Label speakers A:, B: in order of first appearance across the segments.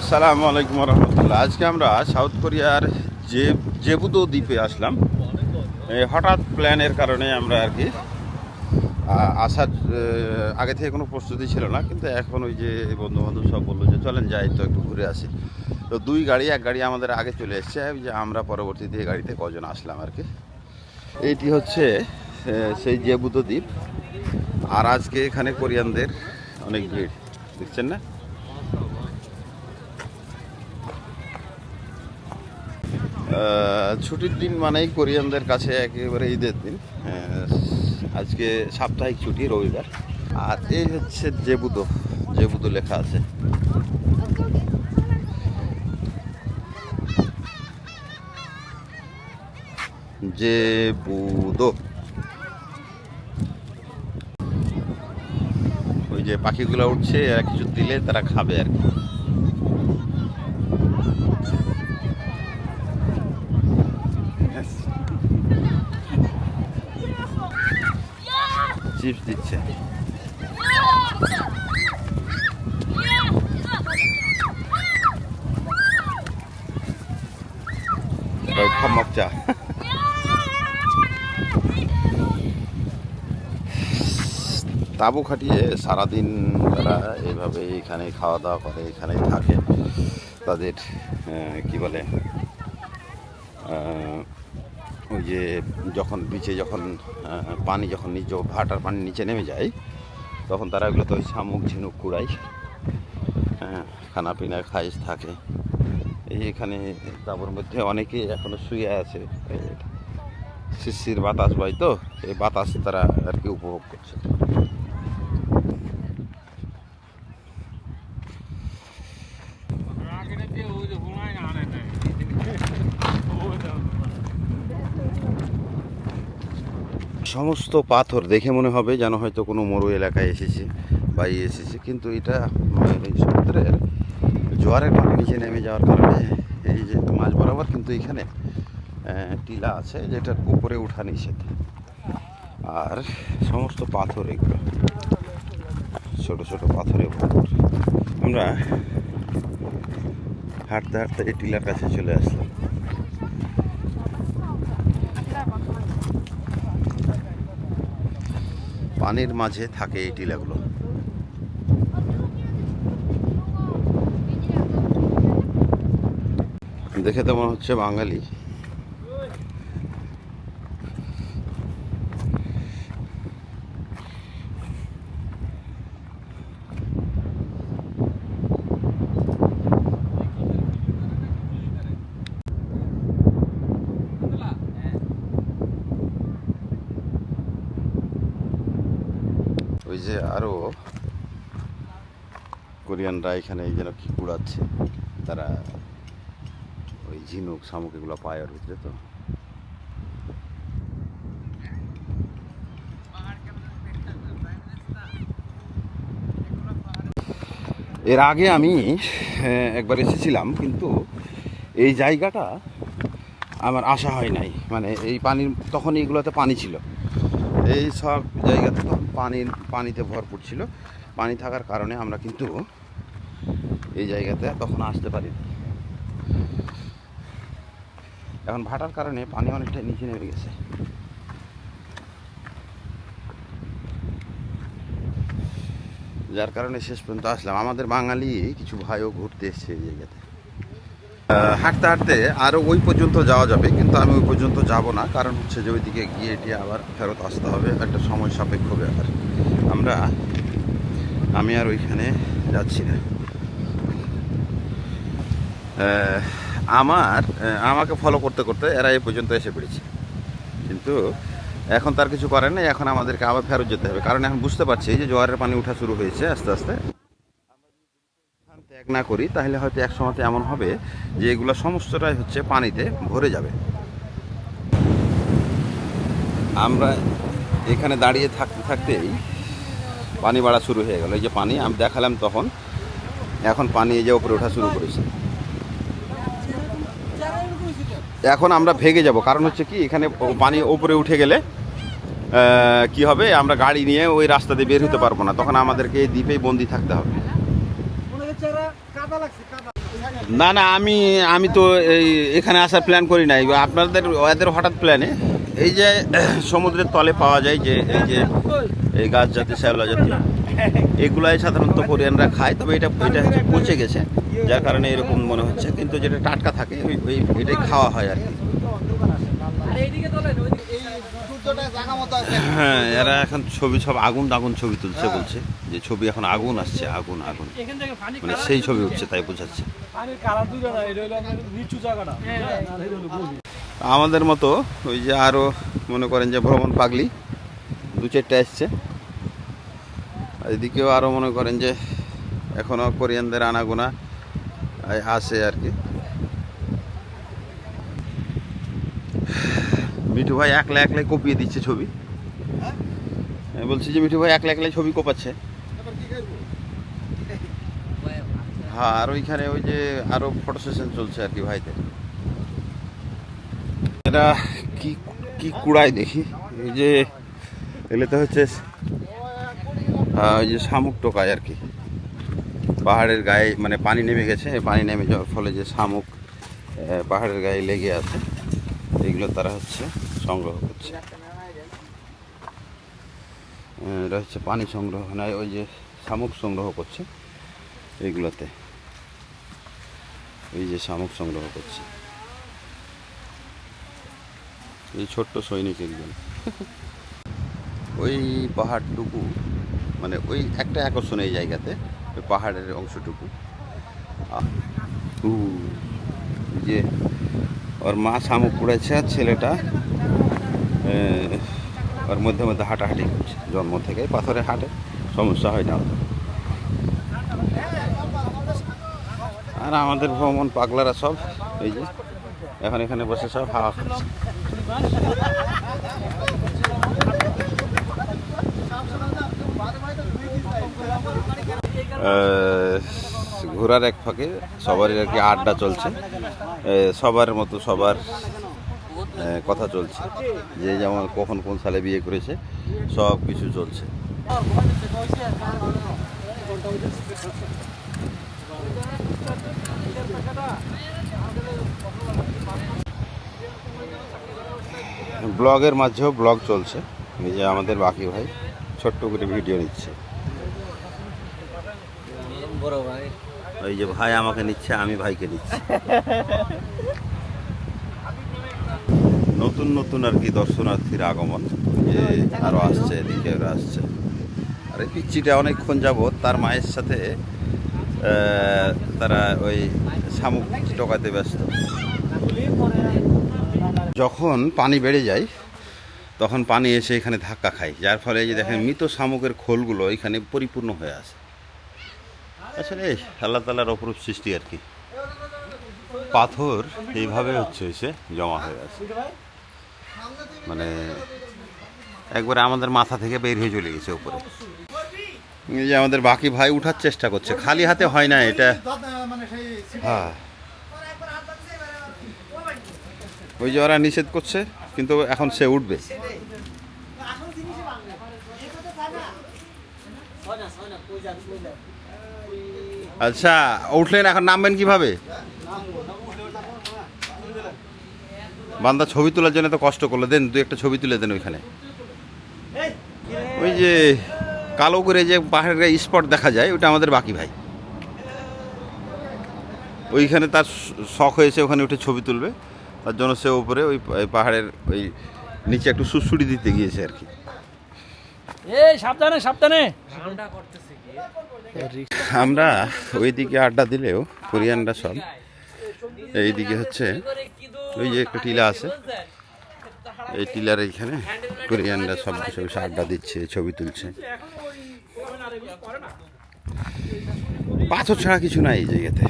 A: আসসালামু আলাইকুম রহমতুল্লাহ আজকে আমরা সাউথ কোরিয়ার যে জেবুদো দ্বীপে আসলাম হঠাৎ প্ল্যানের কারণে আমরা আর কি আসার আগে থেকে কোনো প্রস্তুতি ছিল না, কিন্তু এখন ওই যে বন্ধু বান্ধব সব বলল যে চলেন যাই তো একটু ঘুরে আসি। তো দুই গাড়ি, এক গাড়ি আমাদের আগে চলে এসছে যে আমরা পরবর্তীতে গাড়িতে কজন আসলাম আর কি। এইটি হচ্ছে সেই জেবুদো দ্বীপ। আর আজকে এখানে কোরিয়ানদের অনেক ভিড়, দেখছেন না? ছুটির দিন মানেই কোরিয়ানদের কাছে একেবারে ঈদের দিন। আজকে সাপ্তাহিক ছুটি, রবিবার। আর এই হচ্ছে জেবুদো জেবুদো লেখা আছে। জেবুদো। ওই যে পাখিগুলো উঠছে, এরা কিছু দিলে তারা খাবে আর কি। চিপস দিচ্ছে। খামকচা তাবু খাটিয়ে সারাদিন তারা এইভাবে এখানে খাওয়া দাওয়া করে, এখানেই থাকে। তাদের কি বলে যে যখন বিচে যখন পানি যখন নিচে, ভাটার পানি নিচে নেমে যায়, তখন তারা এগুলো তো ওই শামুক, ঝিনুক কুড়াই হ্যাঁ খানা পিনা খাইস থাকে। এই এখানে তারপর মধ্যে অনেকে এখনও শুয়ে আছে। শিশির বাতাস পাই তো, এই বাতাস তারা আর কি উপভোগ করছে। সমস্ত পাথর দেখে মনে হবে যেন হয়তো কোনো মরু এলাকায় এসেছে বা এসেছে। কিন্তু এটা মানে সমুদ্রের জোয়ারের পানি নিচে নেমে যাওয়ার কারণে এই যে মাঝ বরাবর কিন্তু এখানে টিলা আছে যেটার উপরে উঠা নিষেধ। আর সমস্ত পাথর এগুলো, ছোট ছোট পাথরে আমরা হাঁটতে হাঁটতে এই টিলার কাছে চলে আসলাম। পানির মাঝে থাকে এই টিলাগুলো। দেখে তো মনে হচ্ছে বাঙালি ওই যে আরও কোরিয়ানরা এখানে যেন কি কুড়াচ্ছে, তারা ওই ঝিনুক শামুক এগুলো পায় ওর ভিতরে তো। এর আগে আমি একবার এসেছিলাম, কিন্তু এই জায়গাটা আমার আশা হয় নাই। মানে এই পানির, তখন এইগুলোতে পানি ছিল। এই সব জায়গাতে তখন পানির, পানিতে ভরপুর ছিল। পানি থাকার কারণে আমরা কিন্তু এই জায়গাতে তখন আসতে পারি এখন ভাটার কারণে পানি অনেকটা নিচে নেমে গেছে। যার কারণে শেষ পর্যন্ত আসলাম। আমাদের বাঙালি কিছু ভাইও ঘুরতে এসছে এই জায়গাতে। হাঁটতে হাঁটতে আরও ওই পর্যন্ত যাওয়া যাবে, কিন্তু আমি ওই পর্যন্ত যাব না। কারণ হচ্ছে যে ওইদিকে গিয়ে টিয়ে আবার ফেরত আসতে হবে। একটা সময় সাপেক্ষ ব্যাপার। আমরা, আমি আর ওইখানে যাচ্ছি না। আমার আমাকে ফলো করতে করতে এরা এই পর্যন্ত এসে পড়েছে। কিন্তু এখন তার কিছু করার নেই। এখন আমাদেরকে আবার ফেরত যেতে হবে। কারণ এখন বুঝতে পারছি যে জোয়ারের পানি ওঠা শুরু হয়েছে আস্তে আস্তে। ত্যাগ না করি, তাহলে হয়তো এক সময়তে এমন হবে যে এগুলো সমস্তটাই হচ্ছে পানিতে ভরে যাবে। আমরা এখানে দাঁড়িয়ে থাকতে থাকতেই পানি বাড়া শুরু হয়ে গেল। এই যে পানি, আমি দেখালাম তখন, এখন পানি এই যে উপরে ওঠা শুরু করেছে। এখন আমরা ভেগে যাব, কারণ হচ্ছে কি, এখানে পানি ওপরে উঠে গেলে কি হবে, আমরা গাড়ি নিয়ে ওই রাস্তা দিয়ে বের হতে পারব না। তখন আমাদেরকে দ্বীপেই বন্দি থাকতে হবে। না না, আমি আমি তো এই এখানে আসার প্ল্যান করি নাই। আপনাদের, ওদের হঠাৎ প্ল্যানে এই যে, সমুদ্রের তলে পাওয়া যায় যে, এই যে, এই গাছ জাতীয় শ্যাওলা জাতীয় এগুলাই সাধারণত কোরিয়ানরা খায়, তবে এটা এটা হচ্ছে পচে গেছে, যার কারণে এরকম মনে হচ্ছে, কিন্তু যেটা টাটকা থাকে, ওই ওই, এটাই খাওয়া হয় আর কি। হ্যাঁ এরা এখন ছবি, সব আগুন আগুন ছবি তুলছে বলছে, যে ছবি এখন আগুন আসছে, আগুন আগুন। মানে সেই ছবি উঠছে, তাই বোঝাচ্ছে।
B: এটা হলো গভীর।
A: আমাদের মতো ওই যে আরও মনে করেন যে ভ্রমণ পাগলি দু চারটে আসছে এদিকেও আরও মনে করেন যে এখনও কোরিয়ানদের আনাগোনা এই আছে আর কি। মিঠু ভাই একলা একলাই কপিয়ে দিচ্ছে ছবি। আমি বলছি যে মিঠু ভাই একলা একলাই ছবি কোপাচ্ছে। হ্যাঁ আর ওইখানে ওই যে আরও ফটো সেশন চলছে আর কি ভাইদের। এটা কি কি কুড়াই দেখি? এই যে এগুলোতে হচ্ছে ওই যে শামুক টোকায় আর কি। পাহাড়ের গায়ে মানে পানি নেমে গেছে পানি নেমে যাওয়ার ফলে যে শামুক পাহাড়ের গায়ে লেগে আছে, এগুলো তারা হচ্ছে সংগ্রহ করছে। এটা হচ্ছে পানি সংগ্রহ নয় ওই যে শামুক সংগ্রহ করছে এইগুলোতে এই যে শামুক সংগ্রহ করছে। এই ছোট্ট সৈনিক একজন। ওই পাহাড়টুকু মানে ওই একটা আকর্ষণ এই জায়গাতে, ওই পাহাড়ের অংশটুকু। যে ওর মা শামুক কুড়াচ্ছে আর ছেলেটা ওর মধ্যে মধ্যে হাঁটাহাঁটি করছে। জন্ম থেকে পাথরে হাঁটে, সমস্যা হয় না। আর আমাদের ভ্রমণ পাগলারা সব, এই যে, এখন এখানে বসে সব হাওয়া খাচ্ছে। ঘোরার এক ফাঁকে সবারই আর কি আড্ডা চলছে। সবার মতো সবার কথা চলছে। যে যেমন কখন কোন সালে বিয়ে করেছে, সব কিছু চলছে। ব্লগের মাঝেও ব্লগ চলছে। এই যে আমাদের বাকি ভাই ছোট্ট করে ভিডিও নিচ্ছে। ওই যে ভাই আমাকে নিচ্ছে আমি ভাইকে নিচ্ছি। নতুন নতুন আর কি দর্শনার্থীর আগমন। যে আরও আসছে এদিকে আসছে। আর এই পিচ্চিটা অনেকক্ষণ যাবৎ তার মায়ের সাথে তারা ওই শামুক টোকাতে ব্যস্ত। যখন পানি বেড়ে যায়, তখন পানি এসে এখানে ধাক্কা খায়। যার ফলে এই যে দেখেন, মৃত শামুকের খোলগুলো এখানে পরিপূর্ণ হয়ে আসে আসলে আল্লাহ তালার অপরূপ সৃষ্টি আর কি। পাথর এইভাবে হচ্ছে এসে জমা হয়ে আছে। মানে একবারে আমাদের মাথা থেকে বের হয়ে চলে গেছে উপরে। যে আমাদের বাকি ভাই উঠার চেষ্টা করছে। খালি হাতে হয় না এটা। হ্যাঁ। ওই যে ওরা নিষেধ করছে, কিন্তু এখন সে উঠবে। আচ্ছা উঠলেন এখন নামবেন কীভাবে? বান্দা ছবি তোলার জন্য তো কষ্ট করল। দেন, দু একটা ছবি তুলে দেন ওইখানে। ওই যে কালো করে যে পাহাড়ের স্পট দেখা যায় ওটা আমাদের বাকি ভাই। ওইখানে তার শখ হয়েছে ওখানে উঠে ছবি তুলবে। তার জন্য সে উপরে ওই পাহাড়ের ওই নিচে একটু সুসুড়ি দিতে গিয়েছে আর কি।
B: এই সাবধানে সাবধানে।
A: আমরা ওইদিকে আড্ডা দিলেও কোরিয়ানরা সব এইদিকে হচ্ছে ওই যে একটা টিলা আছে। এই টিলার এইখানে কোরিয়ানরা সব বসে বসে আড্ডা দিচ্ছে ছবি তুলছে। পাথর ছাড়া কিছু নাই এই জায়গাতে।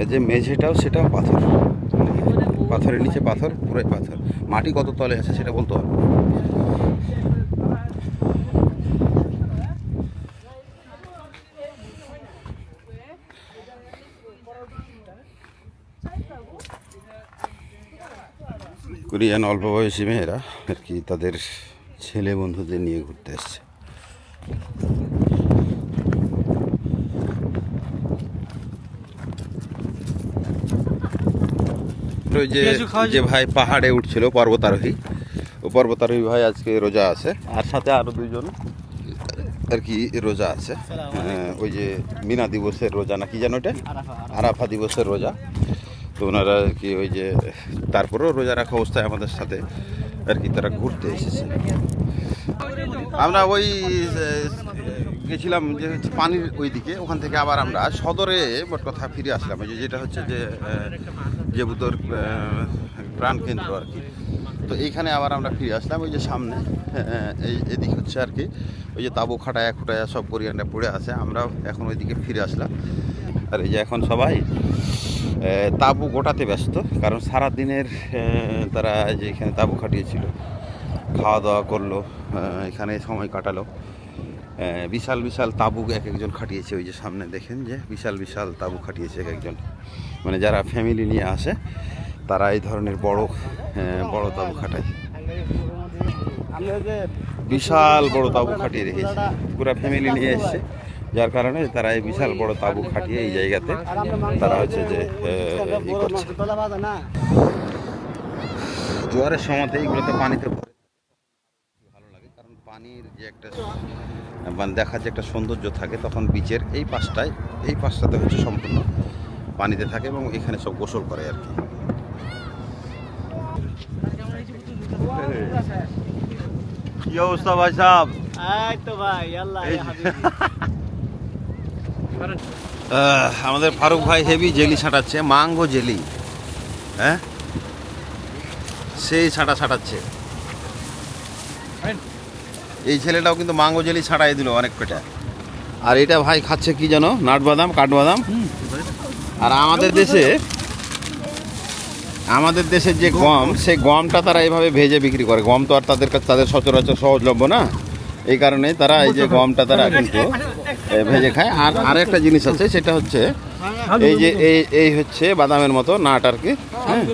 A: এই যে মেঝেটাও সেটাও পাথর। পাথরের নিচে পাথর, পুরোই পাথর। মাটি কত তলে আছে সেটা বলতে হবে। কোরিয়ান অল্প বয়সী মেয়েরা আর কি তাদের ছেলে বন্ধুদের নিয়ে ঘুরতে এসছে ওই যে যে ভাই পাহাড়ে উঠছিল পর্বতারোহী। ও পর্বতারোহী ভাই আজকে রোজা আছে। আর সাথে আরও দুইজন। আর কি রোজা আছে। ওই যে মিনা দিবসের রোজা না কি জানো ওটা আরাফা দিবসের রোজা। তো ওনারা আর কি ওই যে তারপরেও রোজা রাখা অবস্থায় আমাদের সাথে আর কি তারা ঘুরতে এসেছে। আমরা ওই গেছিলাম যে হচ্ছে পানির ওই দিকে ওখান থেকে আবার আমরা সদরে মোট কথা ফিরে আসলাম। ওই যেটা হচ্ছে যে জেবুতোর আহ, প্রাণ কেন্দ্র আর কি। তো এইখানে আবার আমরা ফিরে আসলাম ওই যে সামনে এই এদিক হচ্ছে আর কি ওই যে তাবু খাটায়া খুটায়া সব পরিয়ানটা পড়ে আছে আমরাও এখন ওইদিকে ফিরে আসলাম। আর এই যে এখন সবাই তাঁবু গোটাতে ব্যস্ত কারণ সারা দিনের তারা যে এখানে তাঁবু খাটিয়েছিল খাওয়া দাওয়া করল এখানে সময় কাটালো। বিশাল বিশাল তাঁবু এক একজন খাটিয়েছে। ওই যে সামনে দেখেন যে, বিশাল বিশাল তাঁবু খাটিয়েছে এক একজন। মানে যারা ফ্যামিলি নিয়ে আসে, তারা এই ধরনের বড় বড় তাঁবু খাটায়। বিশাল বড় তাঁবু খাটিয়ে রেখেছে। পুরা ফ্যামিলি নিয়ে এসছে। যার কারণে তারা এই বিশাল বড় তাঁবু খাটিয়ে এই জায়গাতে তারা হচ্ছে যে জোয়ারের সময়তে এইগুলোতে পানিতে ভরে ভালো লাগে কারণ পানির যে একটা মানে দেখার যে একটা সৌন্দর্য থাকে তখন বিচের এই পাশটায় এই পাশটাতে হচ্ছে সম্পূর্ণ পানিতে থাকে এবং এখানে সব গোসল করে আর কি। কি অবস্থা ভাই সাহেব? আমাদের ফারুক ভাই হেভি জেলি ছাটাচ্ছে মাঙ্গো জেলি। হ্যাঁ? সেই ছাটা ছাটাচ্ছে। এই ছেলেটাও কিন্তু মাঙ্গো জেলি ছাড়াই দিল অনেক পেটা আর এটা ভাই খাচ্ছে কি জানো নাটবাদাম, কাঠবাদাম। আর আমাদের দেশে, আমাদের দেশের যে গম, সেই গমটা তারা এইভাবে ভেজে বিক্রি করে। গম তো আর তাদের কাছে তাদের সচরাচর সহজলভ্য না। এই কারণে তারা এই যে গমটা তারা কিন্তু ভেজে খায়। আর আরেকটা জিনিস আছে, সেটা হচ্ছে এই যে এই এই হচ্ছে বাদামের মতো নাট আর কি হ্যাঁ?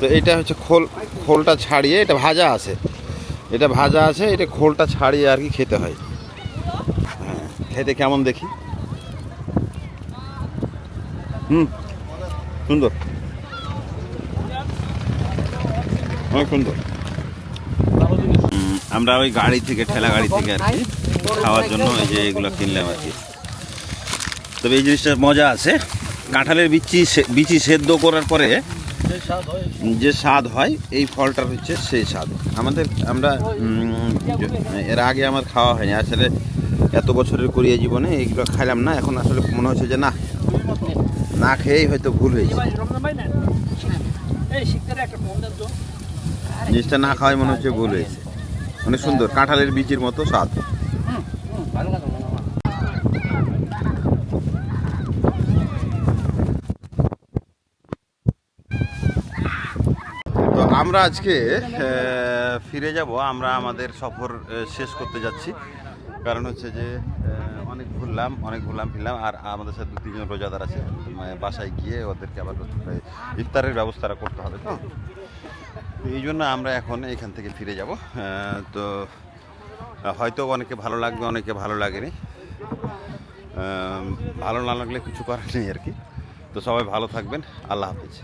A: তো এটা হচ্ছে খোল খোলটা ছাড়িয়ে এটা ভাজা আছে। এটা ভাজা আছে, এটা খোলটা ছাড়িয়ে আর কি খেতে হয়। হ্যাঁ খেতে কেমন দেখি? হুম, সুন্দর। অনেক সুন্দর। আমরা ওই গাড়ি থেকে, ঠেলা গাড়ি থেকে আর কি খাওয়ার জন্য এই যে এগুলো কিনলাম আর কি। তবে এই জিনিসটার মজা আছে। কাঁঠালের বিচি বিচি সেদ্ধ করার পরে যে স্বাদ হয় এই ফলটার হচ্ছে সেই স্বাদ। আমাদের আমরা এর আগে আমার খাওয়া হয়নি। আসলে এত বছরের করিয়া জীবনে এইগুলো খাইলাম না। এখন আসলে মনে হচ্ছে যে না না খেয়েই হয়তো ভুল হয়েছে। জিনিসটা না খাওয়াই মনে হচ্ছে ভুল হয়েছে। অনেক সুন্দর কাঁঠালের বিচির মতো স্বাদ। আমরা আজকে ফিরে যাব। আমরা আমাদের সফর শেষ করতে যাচ্ছি। কারণ হচ্ছে যে অনেক ঘুরলাম অনেক ঘুরলাম, ফিরলাম। আর আমাদের সাথে দু, তিনজন রোজাদার আছে। মানে বাসায় গিয়ে ওদেরকে আবার ইফতারের ব্যবস্থাটা করতে হবে, তো? তো এই জন্য আমরা এখন এখান থেকে ফিরে যাব। তো, হয়তো অনেকে ভালো লাগবে, অনেকে ভালো লাগেনি। ভালো না লাগলে কিছু করার নেই আর কি। তো সবাই ভালো থাকবেন। আল্লাহ হাফিজ।